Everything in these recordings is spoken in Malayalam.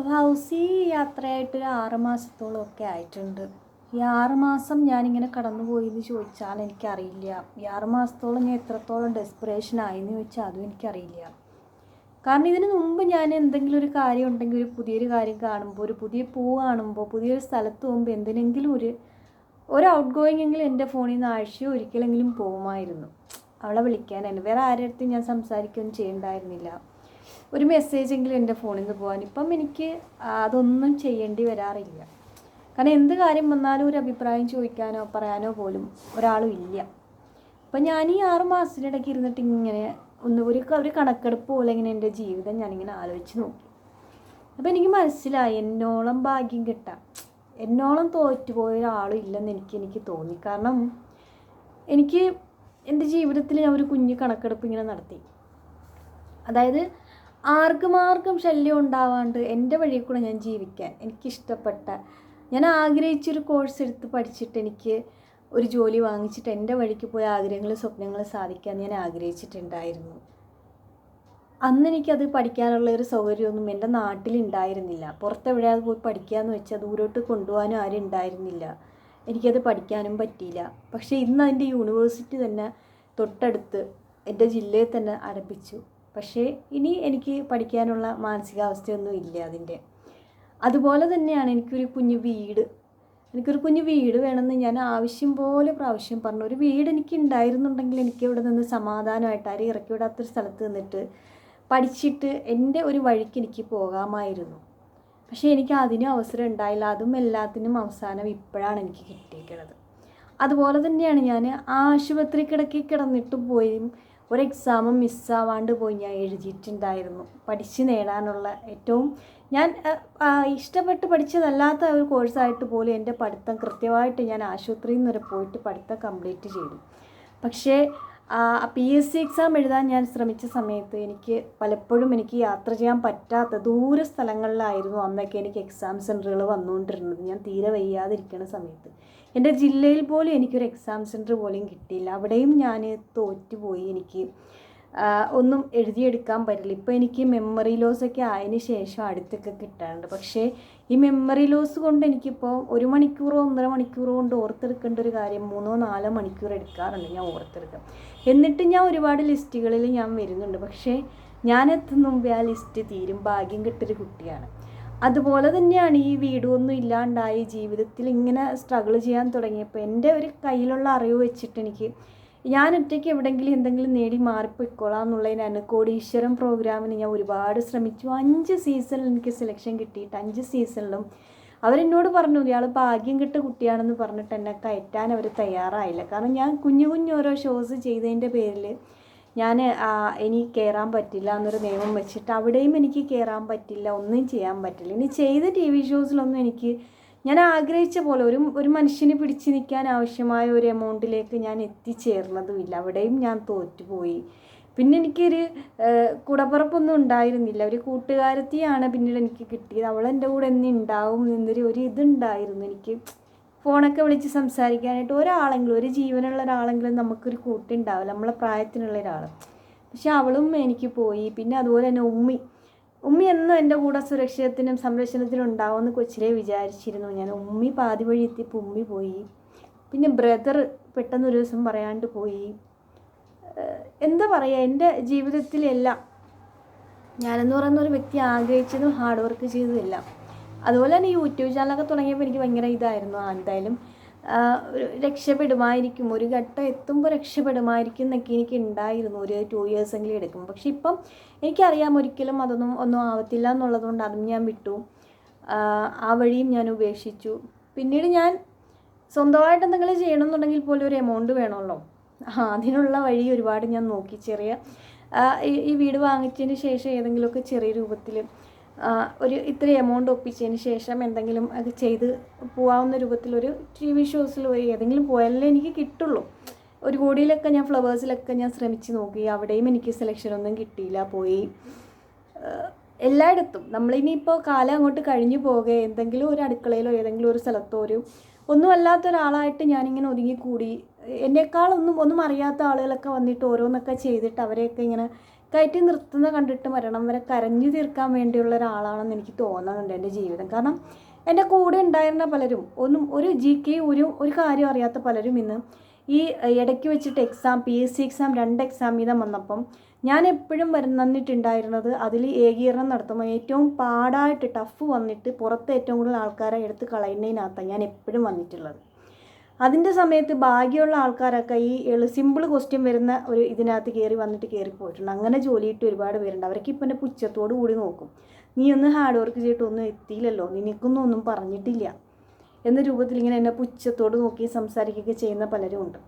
അപ്പോൾ ഹൗസി യാത്രയായിട്ട് ഒരു ആറ് മാസത്തോളം ഒക്കെ ആയിട്ടുണ്ട്. ഈ ആറ് മാസം ഞാനിങ്ങനെ കടന്നുപോയി എന്ന് ചോദിച്ചാൽ എനിക്കറിയില്ല. ഈ ആറ് മാസത്തോളം ഞാൻ എത്രത്തോളം ഡെസ്പിറേഷൻ ആയെന്ന് ചോദിച്ചാൽ അതും എനിക്കറിയില്ല. കാരണം ഇതിന് മുമ്പ് ഞാൻ എന്തെങ്കിലും ഒരു കാര്യം ഉണ്ടെങ്കിൽ ഒരു പുതിയൊരു കാര്യം കാണുമ്പോൾ ഒരു പുതിയ പൂ കാണുമ്പോൾ പുതിയൊരു സ്ഥലത്ത് പോകുമ്പോൾ എന്തിനെങ്കിലും ഒരു ഒരു ഔട്ട് ഗോയിങ് എങ്കിലും എന്റെ ഫോണിൽ നിന്ന് ആഴ്ചയോ ഒരിക്കലെങ്കിലും പോകുമായിരുന്നു അവളെ വിളിക്കാനായിരുന്നു വേറെ ആരുടെ ഞാൻ സംസാരിക്കുകയൊന്നും ചെയ്യണ്ടായിരുന്നില്ല. ഒരു മെസ്സേജ് എങ്കിലും എന്റെ ഫോണിൽ നിന്ന് പോകാൻ. ഇപ്പം എനിക്ക് അതൊന്നും ചെയ്യേണ്ടി വരാറില്ല. കാരണം എന്ത് കാര്യം വന്നാലും ഒരു അഭിപ്രായം ചോദിക്കാനോ പറയാനോ പോലും ഒരാളും ഇല്ല. അപ്പം ഞാൻ ഈ ആറ് മാസത്തിനിടയ്ക്ക് ഇരുന്നിട്ട് ഇങ്ങനെ ഒന്ന് ഒരു ഒരു കണക്കെടുപ്പ് പോലെ ഇങ്ങനെ എന്റെ ജീവിതം ഞാനിങ്ങനെ ആലോചിച്ച് നോക്കി. അപ്പോൾ എനിക്ക് മനസ്സിലായി എന്നോളം ഭാഗ്യം കിട്ടാം എന്നോളം തോറ്റുപോയ ഒരാളും ഇല്ലെന്ന് എനിക്ക് എനിക്ക് തോന്നി. കാരണം എനിക്ക് എന്റെ ജീവിതത്തിൽ ഞാൻ ഒരു കുഞ്ഞ് കണക്കെടുപ്പ് ഇങ്ങനെ നടത്തി. അതായത് ആർക്കും ആർക്കും ശല്യം ഉണ്ടാവാണ്ട് എന്റെ വഴി കൂടെ ഞാൻ ജീവിക്കാൻ എനിക്കിഷ്ടപ്പെട്ട ഞാൻ ആഗ്രഹിച്ചൊരു കോഴ്സ് എടുത്ത് പഠിച്ചിട്ട് എനിക്ക് ഒരു ജോലി വാങ്ങിച്ചിട്ട് എന്റെ വഴിക്ക് പോയ ആഗ്രഹങ്ങൾ സ്വപ്നങ്ങൾ സാധിക്കാൻ ഞാൻ ആഗ്രഹിച്ചിട്ടുണ്ടായിരുന്നു. അന്ന് എനിക്കത് പഠിക്കാനുള്ള ഒരു സൗകര്യമൊന്നും എന്റെ നാട്ടിലുണ്ടായിരുന്നില്ല പുറത്തെവിടെയാ പോയി പഠിക്കുകയെന്ന് വെച്ചാൽ ദൂരോട്ട് കൊണ്ടുപോകാനും ആരും ഉണ്ടായിരുന്നില്ല. എനിക്കത് പഠിക്കാനും പറ്റിയില്ല. പക്ഷേ ഇന്ന് അതിന്റെ യൂണിവേഴ്സിറ്റി തന്നെ തൊട്ടടുത്ത് എന്റെ ജില്ലയിൽ തന്നെ ആരംഭിച്ചു. പക്ഷേ ഇനി എനിക്ക് പഠിക്കാനുള്ള മാനസികാവസ്ഥയൊന്നും ഇല്ല അതിന്റെ. അതുപോലെ തന്നെയാണ് എനിക്കൊരു കുഞ്ഞു വീട്. എനിക്കൊരു കുഞ്ഞു വീട് വേണമെന്ന് ഞാൻ ആവശ്യം പോലെ പ്രാവശ്യം പറഞ്ഞു. ഒരു വീട് എനിക്ക് ഉണ്ടായിരുന്നുണ്ടെങ്കിൽ എനിക്ക് ഇവിടെ നിന്ന് സമാധാനമായിട്ട് ആരും ഇറക്കി വിടാത്തൊരു സ്ഥലത്ത് നിന്നിട്ട് പഠിച്ചിട്ട് എന്റെ ഒരു വഴിക്ക് എനിക്ക് പോകാമായിരുന്നു. പക്ഷേ എനിക്ക് അതിനും അവസരം ഉണ്ടായില്ല. അതും എല്ലാത്തിനും അവസാനം ഇപ്പോഴാണ് എനിക്ക് കിട്ടിയിരിക്കുന്നത് അതുപോലെ തന്നെയാണ് ഞാൻ ആശുപത്രി കിടക്കി കിടന്നിട്ട് പോയും ഒരു എക്സാമും മിസ്സാവാണ്ട് പോയി ഞാൻ എഴുതിയിട്ടുണ്ടായിരുന്നു. പഠിച്ച് നേടാനുള്ള ഏറ്റവും ഞാൻ ഇഷ്ടപ്പെട്ട് പഠിച്ചതല്ലാത്ത ഒരു കോഴ്സായിട്ട് പോലും എന്റെ പഠിത്തം കൃത്യമായിട്ട് ഞാൻ ആശുപത്രിയിൽ നിന്ന് വരെ പോയിട്ട് പഠിത്തം കംപ്ലീറ്റ് ചെയ്തു. പക്ഷേ പി എസ് സി എക്സാം എഴുതാൻ ഞാൻ ശ്രമിച്ച സമയത്ത് എനിക്ക് പലപ്പോഴും എനിക്ക് യാത്ര ചെയ്യാൻ പറ്റാത്ത ദൂര സ്ഥലങ്ങളിലായിരുന്നു അന്നൊക്കെ എനിക്ക് എക്സാം സെന്ററുകൾ വന്നുകൊണ്ടിരുന്നത്. ഞാൻ തീരെ വയ്യാതിരിക്കുന്ന സമയത്ത്. എന്റെ ജില്ലയിൽ പോലും എനിക്കൊരു എക്സാം സെന്റർ പോലും കിട്ടിയില്ല. അവിടെയും ഞാൻ തോറ്റുപോയി. എനിക്ക് ഒന്നും എഴുതിയെടുക്കാൻ പറ്റില്ല. ഇപ്പോൾ എനിക്ക് മെമ്മറി ലോസൊക്കെ ആയതിനു ശേഷം അടുത്തൊക്കെ കിട്ടാറുണ്ട്. പക്ഷേ ഈ മെമ്മറി ലോസ് കൊണ്ട് എനിക്കിപ്പോൾ ഒരു മണിക്കൂറോ ഒന്നര മണിക്കൂറോ കൊണ്ട് ഓർത്തെടുക്കേണ്ട ഒരു കാര്യം മൂന്നോ നാലോ മണിക്കൂർ എടുക്കാറുണ്ട് ഞാൻ ഓർത്തെടുക്കാം എന്നിട്ട് ഞാൻ ഒരുപാട് ലിസ്റ്റുകളിൽ ഞാൻ വരുന്നുണ്ട്. പക്ഷേ ഞാൻ എത്തും മുമ്പേ ആ ലിസ്റ്റ് തീരും. ഭാഗ്യം കിട്ടൊരു കുട്ടിയാണ്. അതുപോലെ തന്നെയാണ് ഈ വീടൊന്നും ഇല്ലാണ്ടായി ജീവിതത്തിൽ ഇങ്ങനെ സ്ട്രഗിൾ ചെയ്യാൻ തുടങ്ങിയപ്പോൾ എന്റെ ഒരു കയ്യിലുള്ള അറിവ് വെച്ചിട്ട് എനിക്ക് ഞാൻ ഒറ്റയ്ക്ക് എവിടെയെങ്കിലും എന്തെങ്കിലും നേടി മാറിപ്പോയിക്കോളാം എന്നുള്ളതിനാണ് കോടീശ്വരം പ്രോഗ്രാമിന് ഞാൻ ഒരുപാട് ശ്രമിച്ചു. അഞ്ച് സീസണിൽ എനിക്ക് സെലക്ഷൻ കിട്ടിയിട്ട് അഞ്ച് സീസണിലും അവരെന്നോട് പറഞ്ഞു ഇയാൾ ഭാഗ്യം കിട്ട കുട്ടിയാണെന്ന് പറഞ്ഞിട്ട് എന്നെ കയറ്റാൻ അവർ തയ്യാറായില്ല. കാരണം ഞാൻ കുഞ്ഞു കുഞ്ഞു ഓരോ ഷോസ് ചെയ്തതിന്റെ പേരിൽ ഞാൻ ഇനി കയറാൻ പറ്റില്ല എന്നൊരു നിയമം വെച്ചിട്ട് അവിടെയും എനിക്ക് കയറാൻ പറ്റില്ല ഒന്നും ചെയ്യാൻ പറ്റില്ല. ഇനി ചെയ്ത ടി വി ഷോസിലൊന്നും എനിക്ക് ഞാൻ ആഗ്രഹിച്ച പോലെ ഒരു ഒരു മനുഷ്യനെ പിടിച്ചു നിൽക്കാൻ ആവശ്യമായ ഒരു എമൗണ്ടിലേക്ക് ഞാൻ എത്തിച്ചേർന്നതുമില്ല അവിടെയും ഞാൻ തോറ്റുപോയി. പിന്നെ എനിക്കൊരു കുടപ്പുറപ്പൊന്നും ഉണ്ടായിരുന്നില്ല. ഒരു കൂട്ടുകാരത്തിയാണ് പിന്നീട് എനിക്ക് കിട്ടിയത്. അവളെന്റെ കൂടെ എന്നെ ഉണ്ടാവും എന്നൊരു ഒരു ഇതുണ്ടായിരുന്നു. എനിക്ക് ഫോണൊക്കെ വിളിച്ച് സംസാരിക്കാനായിട്ട് ഒരാളെങ്കിലും ഒരു ജീവനുള്ള ഒരാളെങ്കിലും നമുക്കൊരു കൂട്ടുണ്ടാവില്ല. നമ്മളെ പ്രായത്തിനുള്ള ഒരാൾ പക്ഷെ അവളും എനിക്ക് പോയി. പിന്നെ അതുപോലെ തന്നെ ഉമ്മി. ഉമ്മി എന്നും എന്റെ കൂടെ സുരക്ഷിതത്തിനും സംരക്ഷണത്തിനും ഉണ്ടാവുമെന്ന് കൊച്ചിലെ വിചാരിച്ചിരുന്നു. ഞാൻ ഉമ്മി പാതി വഴി എത്തിയപ്പോൾ ഉമ്മി പോയി. പിന്നെ ബ്രദർ പെട്ടെന്ന് ഒരു ദിവസം പറയാണ്ട് പോയി. എന്താ പറയുക എന്റെ ജീവിതത്തിലെല്ലാം ഞാനെന്ന് പറയുന്ന ഒരു വ്യക്തി ആഗ്രഹിച്ചതും ഹാർഡ് വർക്ക് ചെയ്തതെല്ലാം അതുപോലെ തന്നെ യൂട്യൂബ് ചാനലൊക്കെ തുടങ്ങിയപ്പോൾ എനിക്ക് ഭയങ്കര ഇതായിരുന്നു. ആ എന്തായാലും രക്ഷപ്പെടുമായിരിക്കും. ഒരു ഘട്ടം എത്തുമ്പോൾ രക്ഷപ്പെടുമായിരിക്കും എന്നൊക്കെ എനിക്ക് ഉണ്ടായിരുന്നു ഒരു ടു ഇയേഴ്സ് എങ്കിലും എടുക്കും പക്ഷെ ഇപ്പം എനിക്കറിയാം ഒരിക്കലും അതൊന്നും ഒന്നും ആവത്തില്ല എന്നുള്ളതുകൊണ്ട് അതും ഞാൻ വിട്ടു. ആ, വഴിയും ഞാൻ ഉപേക്ഷിച്ചു. പിന്നീട് ഞാൻ സ്വന്തമായിട്ട് എന്തെങ്കിലും ചെയ്യണമെന്നുണ്ടെങ്കിൽ പോലും ഒരു എമൗണ്ട് വേണമല്ലോ. അതിനുള്ള വഴി ഒരുപാട് ഞാൻ നോക്കി. ചെറിയ ഈ വീട് വാങ്ങിച്ചതിന് ശേഷം ഏതെങ്കിലുമൊക്കെ ചെറിയ രൂപത്തിൽ ഒരു ഇത്ര എമൗണ്ട് ഒപ്പിച്ചതിന് ശേഷം എന്തെങ്കിലും അത് ചെയ്ത് പോകാവുന്ന രൂപത്തിലൊരു ടി വി ഷോസിൽ പോയി ഏതെങ്കിലും പോയാലേ എനിക്ക് കിട്ടുള്ളൂ. ഒരു കോടിയിലൊക്കെ ഞാൻ ഫ്ലവേഴ്സിലൊക്കെ ഞാൻ ശ്രമിച്ച് നോക്കി. അവിടെയും എനിക്ക് സെലക്ഷൻ ഒന്നും കിട്ടിയില്ല പോയി. എല്ലായിടത്തും. നമ്മളിനിയിപ്പോൾ കാലം അങ്ങോട്ട് കഴിഞ്ഞു പോകെ. എന്തെങ്കിലും ഒരു അടുക്കളയിലോ ഏതെങ്കിലും ഒരു സ്ഥലത്തോ ഒരു ഒന്നും അല്ലാത്ത ഒരാളായിട്ട് ഞാനിങ്ങനെ ഒതുങ്ങിക്കൂടി. എന്നേക്കാളൊന്നും ഒന്നും അറിയാത്ത ആളുകളൊക്കെ വന്നിട്ട് ഓരോന്നൊക്കെ ചെയ്തിട്ട് അവരെയൊക്കെ ഇങ്ങനെ കയറ്റി നിർത്തുന്ന കണ്ടിട്ട് മരണം വരെ കരഞ്ഞു തീർക്കാൻ വേണ്ടിയുള്ള ഒരാളാണെന്ന് എനിക്ക് തോന്നുന്നുണ്ട് എന്റെ ജീവിതം. കാരണം എന്റെ കൂടെ ഉണ്ടായിരുന്ന പലരും ഒന്നും ഒരു ജി കെ ഒരു ഒരു കാര്യം അറിയാത്ത പലരും ഇന്ന് ഈ ഇടയ്ക്ക് വെച്ചിട്ട് exam P S C exam രണ്ട് എക്സാം വീതം വന്നപ്പം ഞാൻ എപ്പോഴും വരുന്നിട്ടുണ്ടായിരുന്നത് അതിൽ ഏകീകരണം നടത്തുമ്പോൾ ഏറ്റവും പാടായിട്ട് ടഫ് വന്നിട്ട് പുറത്ത് ഏറ്റവും കൂടുതൽ ആൾക്കാരെ എടുത്ത് കളയുന്നതിനകത്താണ് ഞാൻ എപ്പോഴും വന്നിട്ടുള്ളത്. അതിന്റെ സമയത്ത് ഭാഗ്യമുള്ള ആൾക്കാരൊക്കെ ഈ എളു സിമ്പിൾ ക്വസ്റ്റ്യൻ വരുന്ന ഒരു ഇതിനകത്ത് കയറി വന്നിട്ട് കയറി പോയിട്ടുണ്ട്. അങ്ങനെ ജോലിയിട്ട് ഒരുപാട് പേരുണ്ട്. അവർക്ക് ഇപ്പം എന്റെ പുച്ഛത്തോട് കൂടി നോക്കും. നീ ഒന്ന് ഹാർഡ് വർക്ക് ചെയ്തിട്ടൊന്നും എത്തിയില്ലല്ലോ. നിനക്കൊന്നും ഒന്നും പറഞ്ഞിട്ടില്ല. എന്ന രൂപത്തിൽ ഇങ്ങനെ എന്നെ പുച്ഛത്തോട് നോക്കി സംസാരിക്കുകയൊക്കെ ചെയ്യുന്ന പലരും ഉണ്ട്.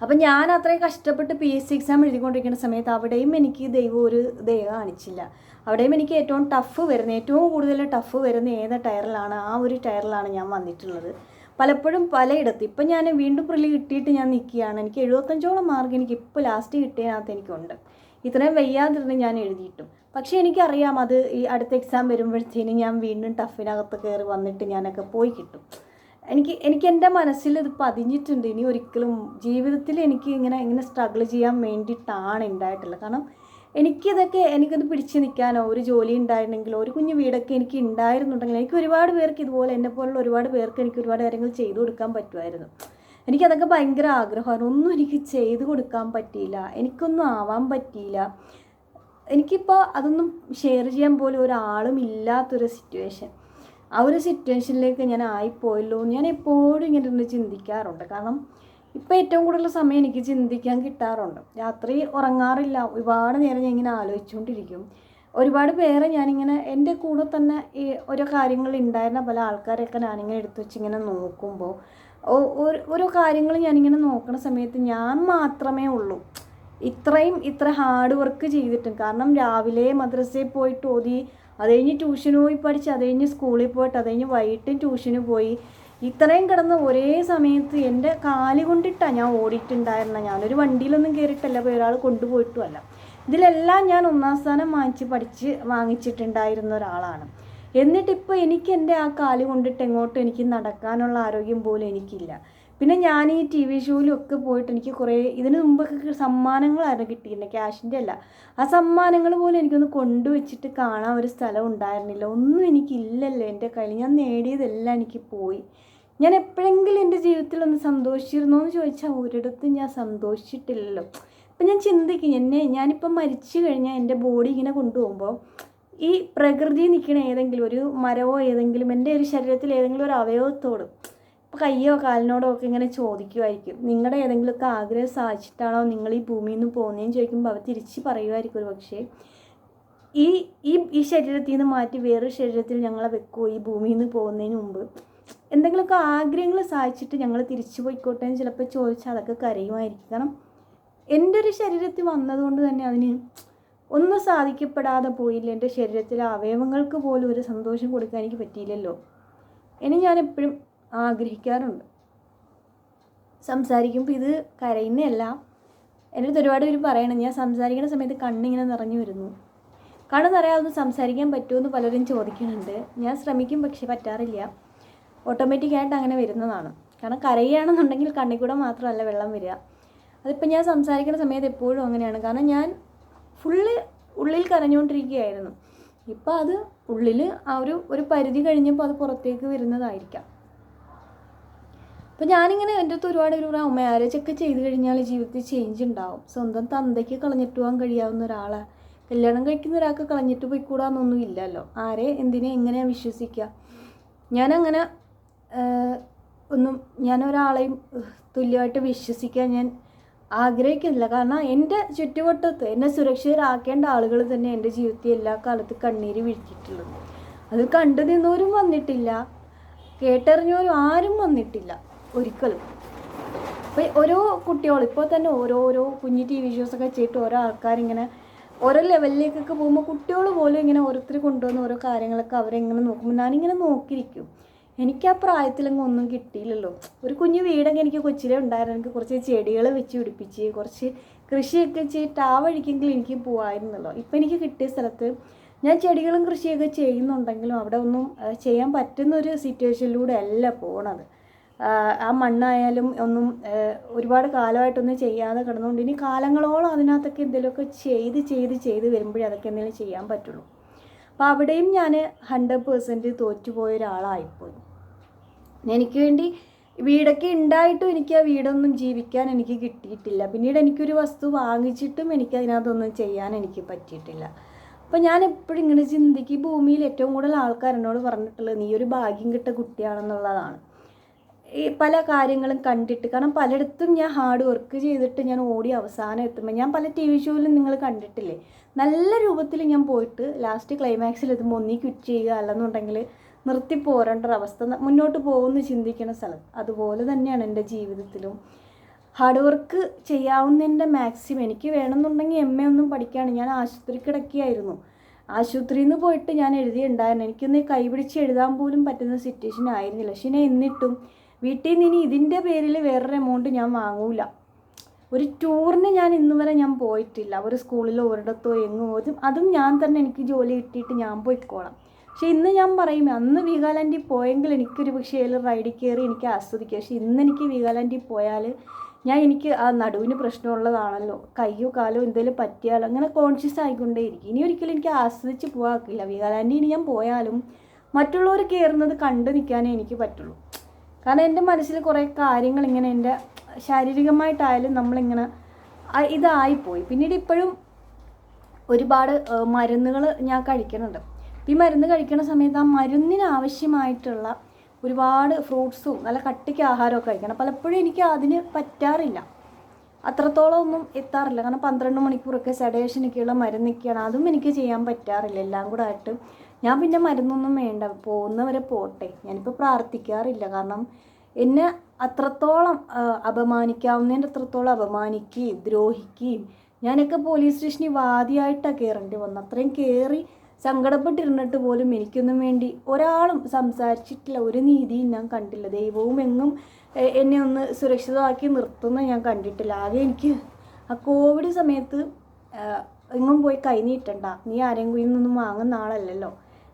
അപ്പം ഞാൻ അത്രയും കഷ്ടപ്പെട്ട് പി എസ് സി എക്സാം എഴുതിക്കൊണ്ടിരിക്കുന്ന സമയത്ത് അവിടെയും എനിക്ക് ദൈവം ഒരു ദയ കാണിച്ചില്ല. അവിടെയും എനിക്ക് ഏറ്റവും ടഫ് വരുന്ന ഏറ്റവും കൂടുതൽ ടഫ് വരുന്ന ഏത് ടയറിലാണ് ആ ഒരു ടയറിലാണ് ഞാൻ വന്നിട്ടുള്ളത്. പലപ്പോഴും പലയിടത്ത്. ഇപ്പം ഞാൻ വീണ്ടും പ്രിലി കിട്ടിയിട്ട് ഞാൻ നിൽക്കുകയാണ്. എനിക്ക് എഴുപത്തഞ്ചോളം മാർക്ക് എനിക്ക് ഇപ്പോൾ ലാസ്റ്റ് കിട്ടിയതിനകത്ത് എനിക്കുണ്ട്. ഇത്രയും വയ്യാതിരുന്ന് ഞാൻ എഴുതിയിട്ടും. പക്ഷേ എനിക്കറിയാം അത് ഈ അടുത്ത എക്സാം വരുമ്പോഴത്തേനും ഞാൻ വീണ്ടും ടഫിനകത്ത് കയറി വന്നിട്ട് ഞാനൊക്കെ പോയി കിട്ടും. എനിക്ക് എനിക്ക് എന്റെ മനസ്സിൽ ഇത് പതിഞ്ഞിട്ടുണ്ട്. ഇനി ഒരിക്കലും ജീവിതത്തിൽ എനിക്ക് ഇങ്ങനെ ഇങ്ങനെ സ്ട്രഗിൾ ചെയ്യാൻ വേണ്ടിയിട്ടാണ് ഉണ്ടായിട്ടുള്ളത്. കാരണം എനിക്കിതൊക്കെ എനിക്കത് പിടിച്ചു നിൽക്കാനോ ഒരു ജോലി ഉണ്ടായിരുന്നെങ്കിലോ ഒരു കുഞ്ഞു വീടൊക്കെ എനിക്ക് ഉണ്ടായിരുന്നുണ്ടെങ്കിൽ എനിക്ക് ഒരുപാട് പേർക്ക് ഇതുപോലെ എന്നെ പോലുള്ള ഒരുപാട് പേർക്ക് എനിക്ക് ഒരുപാട് കാര്യങ്ങൾ ചെയ്തു കൊടുക്കാൻ പറ്റുമായിരുന്നു. എനിക്കതൊക്കെ ഭയങ്കര ആഗ്രഹമാണ് ഒന്നും എനിക്ക് ചെയ്തു കൊടുക്കാൻ പറ്റിയില്ല. എനിക്കൊന്നും ആവാൻ പറ്റിയില്ല. എനിക്കിപ്പോൾ അതൊന്നും ഷെയർ ചെയ്യാൻ പോലും ഒരാളും ഇല്ലാത്തൊരു സിറ്റുവേഷൻ ആ ഒരു സിറ്റുവേഷനിലേക്ക് ഞാൻ ആയിപ്പോയല്ലോ ഞാൻ എപ്പോഴും ഇങ്ങനെ ചിന്തിക്കാറുണ്ട്. കാരണം ഇപ്പോൾ ഏറ്റവും കൂടുതൽ സമയം എനിക്ക് ചിന്തിക്കാൻ കിട്ടാറുണ്ട്. രാത്രി ഉറങ്ങാറില്ല. ഒരുപാട് നേരം ഞാൻ ഇങ്ങനെ ആലോചിച്ചുകൊണ്ടിരിക്കും. ഒരുപാട് പേരെ ഞാനിങ്ങനെ എന്റെ കൂടെ തന്നെ ഈ ഓരോ കാര്യങ്ങൾ ഉണ്ടായിരുന്ന പല ആൾക്കാരെയൊക്കെ ഞാനിങ്ങനെ എടുത്തു വെച്ച് ഇങ്ങനെ നോക്കുമ്പോൾ ഓരോ കാര്യങ്ങൾ ഞാനിങ്ങനെ നോക്കുന്ന സമയത്ത് ഞാൻ മാത്രമേ ഉള്ളൂ. ഇത്രയും ഇത്ര ഹാർഡ് വർക്ക് ചെയ്തിട്ടും. കാരണം രാവിലെ മദ്രസയിൽ പോയിട്ട് ഓതി അത് കഴിഞ്ഞ് ട്യൂഷന് പോയി പഠിച്ച് അത് കഴിഞ്ഞ് സ്കൂളിൽ പോയിട്ട് അത് കഴിഞ്ഞ് വൈകിട്ടും ട്യൂഷന് പോയി. ഇത്രയും കിടന്ന് ഒരേ സമയത്ത് എന്റെ കാലി കൊണ്ടിട്ടാണ് ഞാൻ ഓടിയിട്ടുണ്ടായിരുന്ന. ഞാനൊരു വണ്ടിയിലൊന്നും കയറിയിട്ടല്ല ഒരാൾ കൊണ്ടുപോയിട്ടുമല്ല. ഇതിലെല്ലാം ഞാൻ ഒന്നാം സ്ഥാനം വാങ്ങിച്ച് പഠിച്ച് വാങ്ങിച്ചിട്ടുണ്ടായിരുന്ന ഒരാളാണ്. എന്നിട്ടിപ്പോൾ എനിക്ക് എന്റെ ആ കാൽ കൊണ്ടിട്ട് എങ്ങോട്ടും എനിക്ക് നടക്കാനുള്ള ആരോഗ്യം പോലും എനിക്കില്ല. പിന്നെ ഞാൻ ഈ ടി വി ഷോയിലൊക്കെ പോയിട്ട് എനിക്ക് കുറേ ഇതിന് മുമ്പൊക്കെ സമ്മാനങ്ങളായിരുന്നു കിട്ടിയിരുന്നത് ക്യാഷിന്റെ അല്ല. ആ സമ്മാനങ്ങൾ പോലും എനിക്കൊന്ന് കൊണ്ടുവച്ചിട്ട് കാണാൻ ഒരു സ്ഥലം ഉണ്ടായിരുന്നില്ല. ഒന്നും എനിക്കില്ലല്ലോ എന്റെ കയ്യിൽ. ഞാൻ നേടിയതെല്ലാം എനിക്ക് പോയി. ഞാൻ എപ്പോഴെങ്കിലും എന്റെ ജീവിതത്തിൽ ഒന്ന് സന്തോഷിച്ചിരുന്നോ എന്ന് ചോദിച്ചാൽ ഒരിടത്തും ഞാൻ സന്തോഷിച്ചിട്ടില്ലല്ലോ. അപ്പം ഞാൻ ചിന്തിക്കും എന്നെ ഞാനിപ്പം മരിച്ചു കഴിഞ്ഞാൽ എന്റെ ബോഡി ഇങ്ങനെ കൊണ്ടുപോകുമ്പോൾ ഈ പ്രകൃതി നിൽക്കുന്ന ഏതെങ്കിലും ഒരു മരമോ ഏതെങ്കിലും എന്റെ ഒരു ശരീരത്തിൽ ഏതെങ്കിലും ഒരു അവയവത്തോട് ഇപ്പോൾ കയ്യോ കാലിനോടോ ഒക്കെ ഇങ്ങനെ ചോദിക്കുമായിരിക്കും നിങ്ങളുടെ ഏതെങ്കിലുമൊക്കെ ആഗ്രഹം സാധിച്ചിട്ടാണോ നിങ്ങൾ ഈ ഭൂമിയിൽ നിന്ന് പോകുന്നതെന്ന് ചോദിക്കുമ്പോൾ അവർ തിരിച്ച് പറയുമായിരിക്കും ഒരു പക്ഷേ. ഈ ഈ ഈ ശരീരത്തിൽ നിന്ന് മാറ്റി വേറൊരു ശരീരത്തിൽ ഞങ്ങളെ വെക്കുമോ ഈ ഭൂമിയിൽ നിന്ന് പോകുന്നതിന് മുമ്പ്? എന്തെങ്കിലുമൊക്കെ ആഗ്രഹങ്ങൾ സാധിച്ചിട്ട് ഞങ്ങൾ തിരിച്ചു പോയിക്കോട്ടെ എന്ന് ചിലപ്പോൾ ചോദിച്ചാൽ അതൊക്കെ കരയുമായിരിക്കും. കാരണം എന്റെ ഒരു ശരീരത്തിൽ വന്നതുകൊണ്ട് തന്നെ അതിന് ഒന്നും സാധിക്കപ്പെടാതെ പോയില്ല. എന്റെ ശരീരത്തിലെ അവയവങ്ങൾക്ക് പോലും ഒരു സന്തോഷം കൊടുക്കാൻ എനിക്ക് പറ്റിയില്ലല്ലോ. ഇനി ഞാൻ എപ്പോഴും ആഗ്രഹിക്കാറുണ്ട്. സംസാരിക്കുമ്പോൾ ഇത് കരയുന്നതല്ല. എന്റെ അടുത്ത് ഒരുപാട് പേര് പറയണം ഞാൻ സംസാരിക്കുന്ന സമയത്ത് കണ്ണിങ്ങനെ നിറഞ്ഞു വരുന്നു. കണ്ണ് നിറയാതെ സംസാരിക്കാൻ പറ്റുമെന്ന് പലരും ചോദിക്കുന്നുണ്ട്. ഞാൻ ശ്രമിക്കും പക്ഷെ പറ്റാറില്ല. ഓട്ടോമാറ്റിക്കായിട്ട് അങ്ങനെ വരുന്നതാണ്. കാരണം കരയുകയാണെന്നുണ്ടെങ്കിൽ കണ്ണിൽ കൂടെ മാത്രമല്ല വെള്ളം വരിക. അതിപ്പോൾ ഞാൻ സംസാരിക്കുന്ന സമയത്ത് എപ്പോഴും അങ്ങനെയാണ്. കാരണം ഞാൻ ഫുള്ള് ഉള്ളിൽ കരഞ്ഞുകൊണ്ടിരിക്കുകയായിരുന്നു. ഇപ്പോൾ അത് ഉള്ളിൽ ആ ഒരു ഒരു പരിധി കഴിഞ്ഞപ്പോൾ അത് പുറത്തേക്ക് വരുന്നതായിരിക്കാം. അപ്പോൾ ഞാനിങ്ങനെ എന്റെ അടുത്ത് ഒരുപാട് ഒരു പറയാം ചെയ്ത് കഴിഞ്ഞാൽ ജീവിതത്തിൽ ചേഞ്ച് ഉണ്ടാവും. സ്വന്തം തന്തയ്ക്ക് കളഞ്ഞിട്ട് പോകാൻ കഴിയാവുന്ന ഒരാളെ കല്യാണം കഴിക്കുന്ന ഒരാൾക്ക് കളഞ്ഞിട്ട് പോയിക്കൂടാന്നൊന്നും ഇല്ലല്ലോ. ആരെ എന്തിനെ എങ്ങനെയാണ് വിശ്വസിക്കുക? ഞാനങ്ങനെ ഒന്നും ഞാൻ ഒരാളെയും തുല്യമായിട്ട് വിശ്വസിക്കാൻ ഞാൻ ആഗ്രഹിക്കുന്നില്ല. കാരണം എന്റെ ചുറ്റുവട്ടത്ത് എന്നെ സുരക്ഷിതരാക്കേണ്ട ആളുകൾ തന്നെ എന്റെ ജീവിതത്തിൽ എല്ലാ കാലത്തും കണ്ണീര് വീഴ്ത്തിയിട്ടുള്ളത് അത് കണ്ടു നിന്നവരും വന്നിട്ടില്ല. കേട്ടറിഞ്ഞവരും ആരും വന്നിട്ടില്ല. ഒരിക്കലും. അപ്പോൾ ഓരോ കുട്ടികൾ ഇപ്പോൾ തന്നെ ഓരോരോ കുഞ്ഞു ടി വി ഷോസൊക്കെ ചെയ്തിട്ട് ഓരോ ആൾക്കാരിങ്ങനെ ഓരോ ലെവലിലേക്കൊക്കെ പോകുമ്പോൾ കുട്ടികൾ പോലും ഇങ്ങനെ ഓരോരുത്തർ കൊണ്ടുവന്ന ഓരോ കാര്യങ്ങളൊക്കെ അവരെങ്ങനെ നോക്കുമ്പോൾ ഞാനിങ്ങനെ നോക്കിയിരിക്കും. എനിക്ക് ആ പ്രായത്തിലങ്ങ് ഒന്നും കിട്ടിയില്ലല്ലോ. ഒരു കുഞ്ഞു വീടൊക്കെ എനിക്ക് കൊച്ചിലേ ഉണ്ടായിരുന്നു. എനിക്ക് കുറച്ച് ചെടികൾ വെച്ച് പിടിപ്പിച്ച് കുറച്ച് കൃഷിയൊക്കെ ചെയ്തിട്ട് ആ വഴിക്കെങ്കിലും എനിക്ക് പോകാമായിരുന്നല്ലോ ഇപ്പം എനിക്ക് കിട്ടിയ സ്ഥലത്ത് ഞാൻ ചെടികളും കൃഷിയൊക്കെ ചെയ്യുന്നുണ്ടെങ്കിലും അവിടെ ഒന്നും ചെയ്യാൻ പറ്റുന്ന ഒരു സിറ്റുവേഷനിലൂടെ അല്ല പോണത്. ആ മണ്ണായാലും ഒന്നും ഒരുപാട് കാലമായിട്ടൊന്നും ചെയ്യാതെ കിടന്നുകൊണ്ട് ഇനി കാലങ്ങളോളം അതിനകത്തൊക്കെ എന്തെങ്കിലുമൊക്കെ ചെയ്ത് ചെയ്ത് ചെയ്ത് വരുമ്പോഴേ അതൊക്കെ എന്തെങ്കിലും ചെയ്യാൻ പറ്റുള്ളൂ. അപ്പോൾ അവിടെയും ഞാൻ ഹൺഡ്രഡ് പേഴ്സന്റ് തോറ്റുപോയ ഒരാളായിപ്പോയി എനിക്ക് വേണ്ടി വീടൊക്കെ ഉണ്ടായിട്ടും എനിക്ക് ആ വീടൊന്നും ജീവിക്കാൻ എനിക്ക് കിട്ടിയിട്ടില്ല. പിന്നീട് എനിക്കൊരു വസ്തു വാങ്ങിച്ചിട്ടും എനിക്ക് അതിനകത്തൊന്നും ചെയ്യാൻ എനിക്ക് പറ്റിയിട്ടില്ല. അപ്പോൾ ഞാൻ എപ്പോഴും ഇങ്ങനെ ചിന്തിക്കും ഭൂമിയിൽ ഏറ്റവും കൂടുതൽ ആൾക്കാർ എന്നോട് പറഞ്ഞിട്ടുള്ളത് നീ ഒരു ഭാഗ്യം കിട്ട കുട്ടിയാണെന്നുള്ളതാണ്. ഈ പല കാര്യങ്ങളും കണ്ടിട്ട് കാരണം പലയിടത്തും ഞാൻ ഹാർഡ് വർക്ക് ചെയ്തിട്ട് ഞാൻ ഓടി അവസാനം എത്തുമ്പോൾ ഞാൻ പല ടി വി ഷോയിലും നിങ്ങൾ കണ്ടിട്ടില്ലേ? നല്ല രൂപത്തിൽ ഞാൻ പോയിട്ട് ലാസ്റ്റ് ക്ലൈമാക്സിൽ ഇത് ഒന്നീ ക്വിറ്റ് ചെയ്യുക അല്ലെന്നുണ്ടെങ്കിൽ നിർത്തി പോരേണ്ട അവസ്ഥ മുന്നോട്ട് പോകുമെന്ന് ചിന്തിക്കുന്ന സ്ഥലം. അതുപോലെ തന്നെയാണ് എന്റെ ജീവിതത്തിലും. ഹാർഡ് വർക്ക് ചെയ്യാവുന്നതിന്റെ മാക്സിമം എനിക്ക് വേണമെന്നുണ്ടെങ്കിൽ എം എ ഒന്നും പഠിക്കുകയാണ് ഞാൻ ആശുപത്രി കിടക്കിയായിരുന്നു ആശുപത്രിയിൽ നിന്ന് പോയിട്ട് ഞാൻ എഴുതിയുണ്ടായിരുന്നു എനിക്കൊന്ന് കൈപിടിച്ച് എഴുതാൻ പോലും പറ്റുന്ന സിറ്റുവേഷൻ ആയിരുന്നില്ല. പക്ഷേ ഞാൻ എന്നിട്ടും വീട്ടിൽ നിന്ന് ഇനി ഇതിന്റെ പേരിൽ വേറൊരു എമൗണ്ട് ഞാൻ വാങ്ങൂല. ഒരു ടൂറിന് ഞാൻ ഇന്ന് വരെ ഞാൻ പോയിട്ടില്ല. ഒരു സ്കൂളിലോ ഒരിടത്തോ എങ്ങും അതും അതും ഞാൻ തന്നെ എനിക്ക് ജോലി കിട്ടിയിട്ട് ഞാൻ പോയിക്കോളാം. പക്ഷെ ഇന്ന് ഞാൻ പറയും അന്ന് വീഗാലാൻഡിൽ പോയെങ്കിൽ എനിക്കൊരു പക്ഷേ അതിൽ റൈഡിൽ കയറി എനിക്ക് ആസ്വദിക്കാം. പക്ഷെ ഇന്ന് എനിക്ക് വീഗാലാൻഡിൽ പോയാൽ ഞാൻ എനിക്ക് ആ നടുവിന് പ്രശ്നമുള്ളതാണല്ലോ. കയ്യോ കാലോ എന്തെങ്കിലും പറ്റിയാലോ അങ്ങനെ കോൺഷ്യസ് ആയിക്കൊണ്ടേയിരിക്കും ഇനി ഒരിക്കലും എനിക്ക് ആസ്വദിച്ച് പോകാക്കില്ല വീഗാലാൻഡിൽ ഇനി ഞാൻ പോയാലും മറ്റുള്ളവർ കയറുന്നത് കണ്ടു നിൽക്കാനേ എനിക്ക് പറ്റുള്ളൂ. കാരണം എന്റെ മനസ്സിൽ കുറേ കാര്യങ്ങൾ ഇങ്ങനെ എന്റെ ശാരീരികമായിട്ടായാലും നമ്മളിങ്ങനെ ഇതായിപ്പോയി. പിന്നീട് ഇപ്പോഴും ഒരുപാട് മരുന്നുകൾ ഞാൻ കഴിക്കുന്നുണ്ട്. ഈ മരുന്ന് കഴിക്കുന്ന സമയത്ത് ആ മരുന്നിന് ആവശ്യമായിട്ടുള്ള ഒരുപാട് ഫ്രൂട്ട്സും നല്ല കട്ടിക്ക് ആഹാരമൊക്കെ കഴിക്കണം. പലപ്പോഴും എനിക്ക് അതിന് പറ്റാറില്ല. അത്രത്തോളം ഒന്നും എത്താറില്ല. കാരണം പന്ത്രണ്ട് മണിക്കൂറൊക്കെ സെഡേഷനൊക്കെയുള്ള മരുന്നൊക്കെയാണ്. അതും എനിക്ക് ചെയ്യാൻ പറ്റാറില്ല. എല്ലാം കൂടെ ആയിട്ട്. ഞാൻ പിന്നെ മരുന്നൊന്നും വേണ്ട. പോകുന്നവരെ പോട്ടെ. ഞാനിപ്പോൾ പ്രാർത്ഥിക്കാറില്ല. കാരണം എന്നെ അത്രത്തോളം അപമാനിക്കാവുന്നതിന്റെ അത്രത്തോളം അപമാനിക്കുകയും ദ്രോഹിക്കുകയും ഞാനൊക്കെ പോലീസ് സ്റ്റേഷനിൽ വാദിയായിട്ടാണ് കയറേണ്ടി വന്നത്. അത്രയും കയറി സങ്കടപ്പെട്ടിരുന്നിട്ട് പോലും എനിക്കൊന്നും വേണ്ടി ഒരാളും സംസാരിച്ചിട്ടില്ല. ഒരു നീതിയും ഞാൻ കണ്ടില്ല. ദൈവവും എങ്ങും എന്നെ ഒന്ന് സുരക്ഷിതമാക്കി നിർത്തുന്ന ഞാൻ കണ്ടിട്ടില്ല. ആകെ എനിക്ക് ആ കോവിഡ് സമയത്ത് എങ്ങും പോയി കൈ നീട്ടണ്ട. നീ ആരെങ്കിലും നിന്നും വാങ്ങുന്ന ആളല്ലല്ലോ.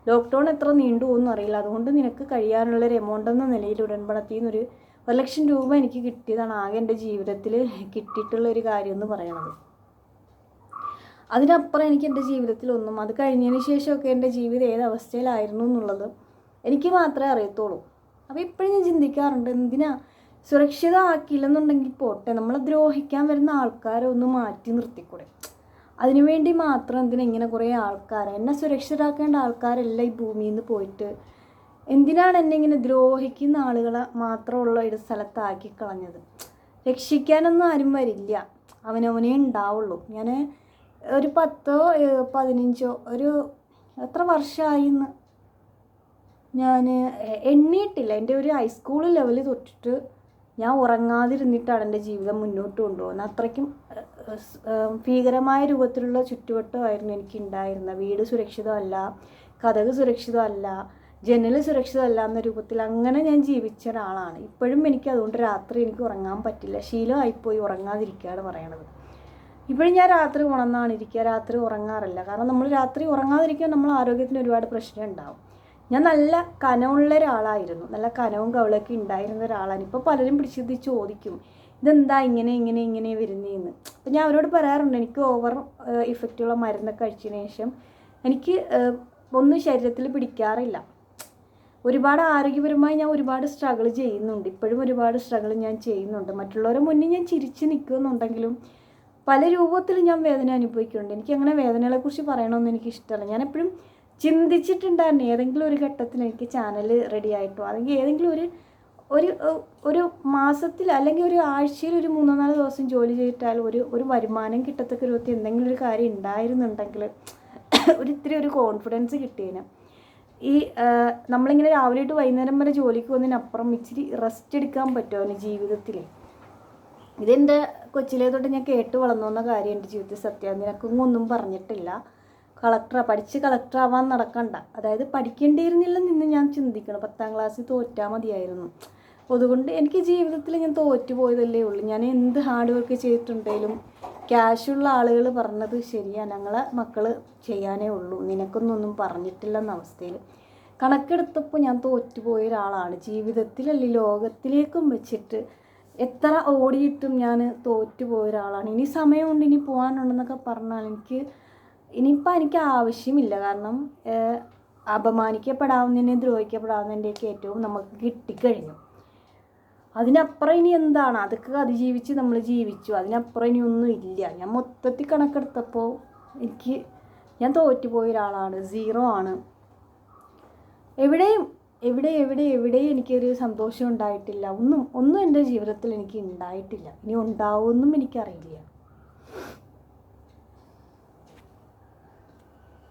ലോക്ക്ഡൗൺ എത്ര നീണ്ടു പോകുമെന്ന് അറിയില്ല. അതുകൊണ്ട് നിനക്ക് കഴിയാനുള്ളൊരു എമൗണ്ട് എന്ന നിലയിൽ ഉടൻപടത്തിൽ നിന്നൊരു ഒരു ലക്ഷം രൂപ എനിക്ക് കിട്ടിയതാണ് ആകെ എന്റെ ജീവിതത്തിൽ കിട്ടിയിട്ടുള്ള ഒരു കാര്യം എന്ന് പറയണത്. അതിനപ്പുറം എനിക്ക് എന്റെ ജീവിതത്തിലൊന്നും അത് കഴിഞ്ഞതിന് ശേഷമൊക്കെ എന്റെ ജീവിതം ഏത് അവസ്ഥയിലായിരുന്നു എന്നുള്ളത് എനിക്ക് മാത്രമേ അറിയത്തുള്ളൂ. അപ്പോൾ ഇപ്പോഴും ഞാൻ ചിന്തിക്കാറുണ്ട് എന്തിനാ സുരക്ഷിതമാക്കിയില്ലെന്നുണ്ടെങ്കിൽ പോട്ടെ നമ്മളെ ദ്രോഹിക്കാൻ വരുന്ന ആൾക്കാരെ ഒന്ന് മാറ്റി നിർത്തിക്കൂടെ? അതിനുവേണ്ടി മാത്രം എന്തിനാ ഇങ്ങനെ കുറേ ആൾക്കാർ എന്നെ സുരക്ഷിതരാക്കേണ്ട ആൾക്കാരല്ല ഈ ഭൂമിയിൽ നിന്ന് പോയിട്ട്. എന്തിനാണ് എന്നെ ഇങ്ങനെ ദ്രോഹിക്കുന്ന ആളുകളെ മാത്രമുള്ള ഒരു സ്ഥലത്താക്കി കളഞ്ഞത്? രക്ഷിക്കാനൊന്നും ആരും വരില്ല. അവനവനേ ഉണ്ടാവുള്ളൂ. ഞാൻ ഒരു പത്തോ പതിനഞ്ചോ ഒരു എത്ര വർഷമായി എന്ന് ഞാൻ എണ്ണിയിട്ടില്ല എന്റെ ഒരു ഹൈസ്കൂൾ ലെവൽ തൊട്ടിട്ട് ഞാൻ ഉറങ്ങാതിരുന്നിട്ടാണ് എന്റെ ജീവിതം മുന്നോട്ട് കൊണ്ടുപോകുന്നത്. അത്രയ്ക്കും ഭീകരമായ രൂപത്തിലുള്ള ചുറ്റുവട്ടമായിരുന്നു എനിക്ക് ഉണ്ടായിരുന്നത് വീട് സുരക്ഷിതമല്ല കഥക് സുരക്ഷിതമല്ല ജനൽ സുരക്ഷിതമല്ല എന്ന രൂപത്തിൽ അങ്ങനെ ഞാൻ ജീവിച്ച ഒരാളാണ്. ഇപ്പോഴും എനിക്ക് അതുകൊണ്ട് രാത്രി എനിക്ക് ഉറങ്ങാൻ പറ്റില്ല. ശീലമായിപ്പോയി ഉറങ്ങാതിരിക്കുകയാണ് പറയണത്. ഇപ്പോഴും ഞാൻ രാത്രി ഉണർന്നാണ് ഇരിക്കുക. രാത്രി ഉറങ്ങാറില്ല. കാരണം നമ്മൾ രാത്രി ഉറങ്ങാതിരിക്കാൻ നമ്മൾ ആരോഗ്യത്തിന് ഒരുപാട് പ്രശ്നം ഉണ്ടാവും ഞാൻ നല്ല കനമുള്ള ഒരാളായിരുന്നു. നല്ല കനവും കവളൊക്കെ ഉണ്ടായിരുന്ന ഒരാളാണ്. ഇപ്പോൾ പലരും പിടിച്ചത് ചോദിക്കും. ഇതെന്താ ഇങ്ങനെ ഇങ്ങനെ ഇങ്ങനെ വരുന്നതെന്ന് അപ്പം ഞാൻ അവരോട് പറയാറുണ്ട്. എനിക്ക് ഓവർ ഇഫക്റ്റുള്ള മരുന്നൊക്കെ കഴിച്ചതിന് ശേഷം എനിക്ക് ഒന്നും ശരീരത്തിൽ പിടിക്കാറില്ല. ഒരുപാട് ആരോഗ്യപരമായി ഞാൻ ഒരുപാട് സ്ട്രഗിൾ ചെയ്യുന്നുണ്ട്. ഇപ്പോഴും ഒരുപാട് സ്ട്രഗിൾ ഞാൻ ചെയ്യുന്നുണ്ട്. മറ്റുള്ളവരെ മുന്നിൽ ഞാൻ ചിരിച്ച് നിൽക്കുന്നുണ്ടെങ്കിലും പല രൂപത്തിൽ ഞാൻ വേദന അനുഭവിക്കുന്നുണ്ട്. എനിക്ക് അങ്ങനെ വേദനകളെക്കുറിച്ച് പറയണമെന്ന് എനിക്ക് ഇഷ്ടമല്ല ഞാൻ എപ്പോഴും ചിന്തിച്ചിട്ടുണ്ടായിരുന്നു. ഏതെങ്കിലും ഒരു ഘട്ടത്തിൽ എനിക്ക് ചാനൽ റെഡി ആയിട്ടോ അല്ലെങ്കിൽ ഏതെങ്കിലും ഒരു ഒരു ഒരു മാസത്തിൽ അല്ലെങ്കിൽ ഒരു ആഴ്ചയിൽ ഒരു മൂന്നോ നാല് ദിവസം ജോലി ചെയ്തിട്ടാൽ ഒരു ഒരു വരുമാനം കിട്ടത്തക്ക രൂപത്തിൽ എന്തെങ്കിലും ഒരു കാര്യം ഉണ്ടായിരുന്നുണ്ടെങ്കിൽ ഒരു ഇത്തിരി ഒരു കോൺഫിഡൻസ് കിട്ടിയേനെ. ഈ നമ്മളിങ്ങനെ രാവിലെ ഇട്ട് വൈകുന്നേരം വരെ ജോലിക്ക് പോകുന്നതിനപ്പുറം ഇച്ചിരി റെസ്റ്റ് എടുക്കാൻ പറ്റുമോ അവന് ജീവിതത്തിൽ? ഇതെന്റെ കൊച്ചിലെ തൊട്ട് ഞാൻ കേട്ട് വളർന്നു വന്ന കാര്യം എന്റെ ജീവിതത്തിൽ സത്യം നിനക്കൊന്നും ഒന്നും പറഞ്ഞിട്ടില്ല. കളക്ടറാ പഠിച്ച് കളക്ടറാവാൻ നടക്കണ്ട. അതായത് പഠിക്കേണ്ടിയിരുന്നില്ലെന്ന് ഇന്ന് ഞാൻ ചിന്തിക്കണം. പത്താം ക്ലാസ്സിൽ തോറ്റാൽ മതിയായിരുന്നു. അതുകൊണ്ട് എനിക്ക് ജീവിതത്തിൽ ഞാൻ തോറ്റു പോയതല്ലേ ഉള്ളൂ. ഞാൻ എന്ത് ഹാർഡ് വർക്ക് ചെയ്തിട്ടുണ്ടെങ്കിലും ക്യാഷുള്ള ആളുകൾ പറഞ്ഞത് ശരിയാ. ഞങ്ങളെ മക്കൾ ചെയ്യാനേ ഉള്ളൂ. നിനക്കൊന്നൊന്നും പറഞ്ഞിട്ടില്ല പറഞ്ഞിട്ടില്ലെന്ന അവസ്ഥയിൽ. കണക്കെടുത്തപ്പോൾ ഞാൻ തോറ്റുപോയ ഒരാളാണ്. ജീവിതത്തിലല്ല ലോകത്തിലേക്കും വെച്ചിട്ട് എത്ര ഓടിയിട്ടും ഞാൻ തോറ്റുപോയ ഒരാളാണ്. ഇനി സമയമുണ്ട് ഇനി പോകാനുണ്ടെന്നൊക്കെ പറഞ്ഞാൽ എനിക്ക് ഇനിയിപ്പോൾ എനിക്ക് ആവശ്യമില്ല. കാരണം അപമാനിക്കപ്പെടാവുന്നതിനെ ദ്രോഹിക്കപ്പെടാവുന്നതിന്റെയൊക്കെ ഏറ്റവും നമുക്ക് കിട്ടിക്കഴിഞ്ഞു. അതിനപ്പുറം ഇനി എന്താണ്? അതൊക്കെ അതിജീവിച്ച് നമ്മൾ ജീവിച്ചു. അതിനപ്പുറം ഇനി ഒന്നും ഇല്ല. ഞാൻ മൊത്തത്തിൽ കണക്കെടുത്തപ്പോൾ എനിക്ക് ഞാൻ തോറ്റുപോയ ഒരാളാണ്. സീറോ ആണ്. എവിടെയും എവിടെ എവിടെ എവിടെയും എനിക്കൊരു സന്തോഷം ഉണ്ടായിട്ടില്ല. ഒന്നും ഒന്നും എന്റെ ജീവിതത്തിൽ എനിക്ക് ഉണ്ടായിട്ടില്ല. ഇനി ഉണ്ടാവുമെന്നും എനിക്കറിയില്ല.